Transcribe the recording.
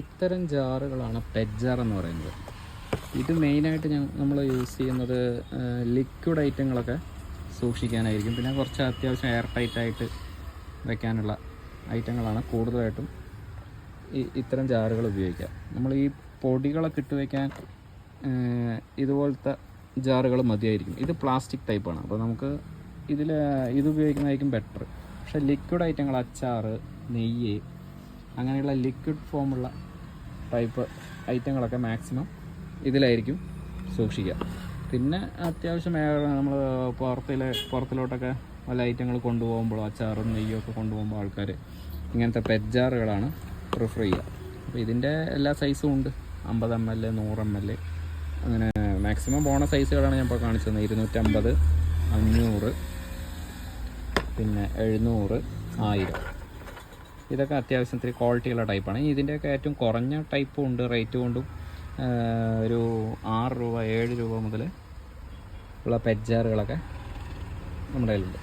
ഇത്തരം ജാറുകളാണ് പെജ്ജാർ എന്ന് പറയുന്നത്. ഇത് മെയിനായിട്ട് ഞങ്ങൾ നമ്മൾ യൂസ് ചെയ്യുന്നത് ലിക്വിഡ് ഐറ്റങ്ങളൊക്കെ സൂക്ഷിക്കാനായിരിക്കും. പിന്നെ കുറച്ച് അത്യാവശ്യം എയർ ടൈറ്റ് ആയിട്ട് വെക്കാനുള്ള ഐറ്റങ്ങളാണ് കൂടുതലായിട്ടും ഈ ഇത്തരം ജാറുകൾ ഉപയോഗിക്കുക. നമ്മൾ ഈ പൊടികളൊക്കെ ഇട്ട് വയ്ക്കാൻ ഇതുപോലത്തെ ജാറുകൾ മതിയായിരിക്കും. ഇത് പ്ലാസ്റ്റിക് ടൈപ്പാണ് അപ്പോൾ നമുക്ക് ഇതിൽ ഇത് ഉപയോഗിക്കുന്നതായിരിക്കും ബെറ്റർ പക്ഷേ ലിക്വിഡ് ഐറ്റങ്ങൾ അച്ചാറ് നെയ്യ് അങ്ങനെയുള്ള ലിക്വിഡ് ഫോമുള്ള ടൈപ്പ് ഐറ്റങ്ങളൊക്കെ മാക്സിമം ഇതിലായിരിക്കും സൂക്ഷിക്കുക. പിന്നെ അത്യാവശ്യം നമ്മൾ പുറത്തിലെ പുറത്തിലോട്ടൊക്കെ വല്ല ഐറ്റങ്ങൾ കൊണ്ടുപോകുമ്പോൾ അച്ചാറും നെയ്യും ഒക്കെ കൊണ്ടുപോകുമ്പോൾ ആൾക്കാർ ഇങ്ങനത്തെ പെജ്ജാറുകളാണ് പ്രിഫർ ചെയ്യുക. അപ്പോൾ ഇതിന്റെ എല്ലാ സൈസും ഉണ്ട്. അമ്പത് എം എൽ നൂറ് എം എൽ അങ്ങനെ മാക്സിമം പോണ സൈസുകളാണ് ഞാൻ ഇപ്പോൾ കാണിച്ചു തന്നത് ഇരുന്നൂറ്റമ്പത് അഞ്ഞൂറ് പിന്നെ എഴുന്നൂറ് ആയിരം. ഇതൊക്കെ അത്യാവശ്യം ഇത്തിരി ക്വാളിറ്റിയുള്ള ടൈപ്പാണ് ഇതിന്റെയൊക്കെ ഏറ്റവും കുറഞ്ഞ ടൈപ്പും ഉണ്ട് റേറ്റ് കൊണ്ടും ഒരു ആറ് രൂപ ഏഴ് രൂപ മുതൽ ഉള്ള പെജ്ജാറുകളൊക്കെ നമ്മുടെ കയ്യിലുണ്ട്.